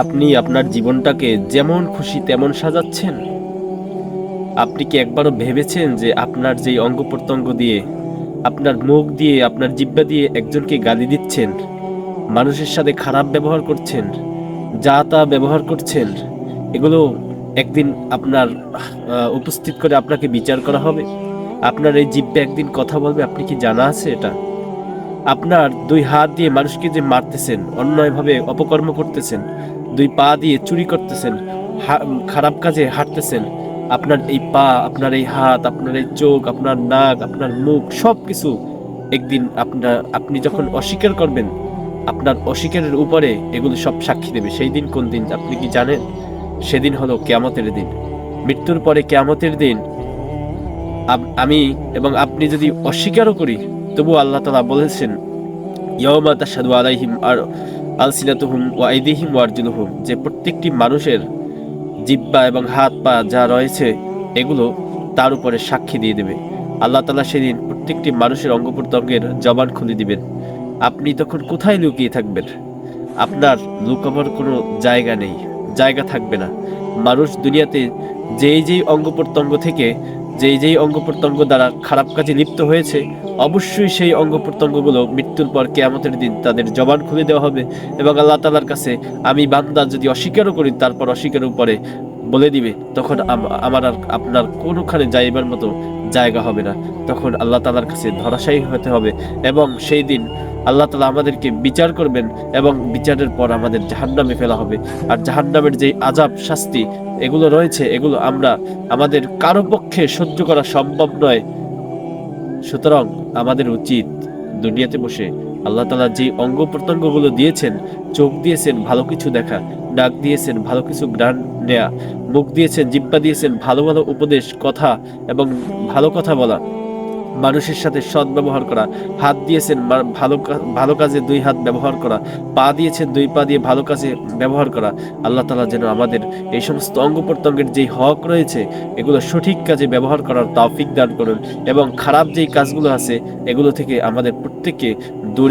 আপনি আপনার জীবনটাকে যেমন খুশি তেমন সাজাচ্ছেন? আপনি কি একবারও ভেবেছেন যে আপনার যেই অঙ্গ প্রত্যঙ্গ দিয়ে, আপনার মুখ দিয়ে, আপনার জিব্বা দিয়ে একজনকে গালি দিচ্ছেন, মানুষের সাথে খারাপ ব্যবহার করছেন, যা তা ব্যবহার করছেন, এগুলো একদিন আপনার উপস্থিত করে আপনাকে বিচার করা হবে? আপনার এই জিব্বে একদিন কথা বলবে, আপনি কি জানা আছে এটা? আপনার দুই হাত দিয়ে মানুষকে যে মারতেছেন, অন্যায়ভাবে অপকর্ম করতেছেন, দুই পা দিয়ে চুরি করতেছেন খারাপ কাজে হাঁটতেছেন, আপনার এই পা, আপনার এই হাত, আপনার এই চোখ, আপনার নাক, আপনার মুখ সব কিছু একদিন আপনার আপনি যখন অস্বীকার করবেন, আপনার অস্বীকারের উপরে এগুলো সব সাক্ষী দেবে। সেই দিন কোন দিন, আপনি কি জানেন? সেদিন হলো কেয়ামতের দিন। মৃত্যুর পরে কেয়ামতের দিন আমি এবং আপনি যদি অস্বীকারও করি তবু আল্লাহ তালা বলেছেন ইয়মা তাসাদু আলাইহিম আর আলসিনাতুহুম ওয়া আইদিহিম ওয়ারজুলুহুম যে প্রত্যেকটি মানুষের জিব্বা এবং হাত পা যা রয়েছে, এগুলো তার উপরে সাক্ষী দিয়ে দেবে। আল্লাহ তালা সেদিন প্রত্যেকটি মানুষের অঙ্গ প্রত্যঙ্গের জবান খুলে দিবেন। আপনি তখন কোথায় লুকিয়ে থাকবেন? আপনার লুকাবার কোনো জায়গা নেই, জায়গা থাকবে না। মানুষ দুনিয়াতে যেই যেই অঙ্গ প্রত্যঙ্গ থেকে যেই যেই অঙ্গ প্রত্যঙ্গ দ্বারা খারাপ কাজে লিপ্ত হয়েছে, অবশ্যই সেই অঙ্গ প্রত্যঙ্গগুলো মৃত্যুর পর কেয়ামতের দিন তাদের জবান খুলে দেওয়া হবে এবং আল্লাহ তালার কাছে আমি বান্দা যদি অস্বীকারও করি, তারপর অস্বীকারের উপরে বলে দিবে, তখন আমার আর আপনার কোনোখানে যাইবার মতো জায়গা হবে না। তখন আল্লাহ তালার কাছে ধরাশায়ী হতে হবে এবং সেই দিন আল্লাহ তালা আমাদেরকে বিচার করবেন এবং বিচারের পর আমাদের জাহান্নামে ফেলা হবে। আর জাহান্নামের যে আজাব শাস্তি, এগুলো রয়েছে, এগুলো আমরা আমাদের কারও পক্ষে সহ্য করা সম্ভব নয়। সুতরাং আমাদের উচিত দুনিয়াতে বসে আল্লাহ তালা যে অঙ্গ প্রত্যঙ্গগুলো দিয়েছেন, চোখ দিয়েছেন, ভালো কিছু দেখা ডাক দিয়েছেন, ভালো কিছু গ্রান নেয়া, মুখ দিয়েছেন জিব্বা দিয়েছেন, ভালো ভালো উপদেশ, কথা এবং ভালো কথা বলা মানুষের সাথে সৎ ব্যবহার করা, হাত দিয়েছেন ভালো ভালো কাজে দুই হাত ব্যবহার করা, পা দিয়েছেন দুই পা দিয়ে ভালো কাজে ব্যবহার করা, আল্লাহ তালা যেন আমাদের এই সমস্ত অঙ্গ প্রত্যঙ্গের যেই হক রয়েছে, এগুলো সঠিক কাজে ব্যবহার করার তাফিক দান করুন এবং খারাপ যেই কাজগুলো আছে, এগুলো থেকে আমাদের প্রত্যেককে দূরে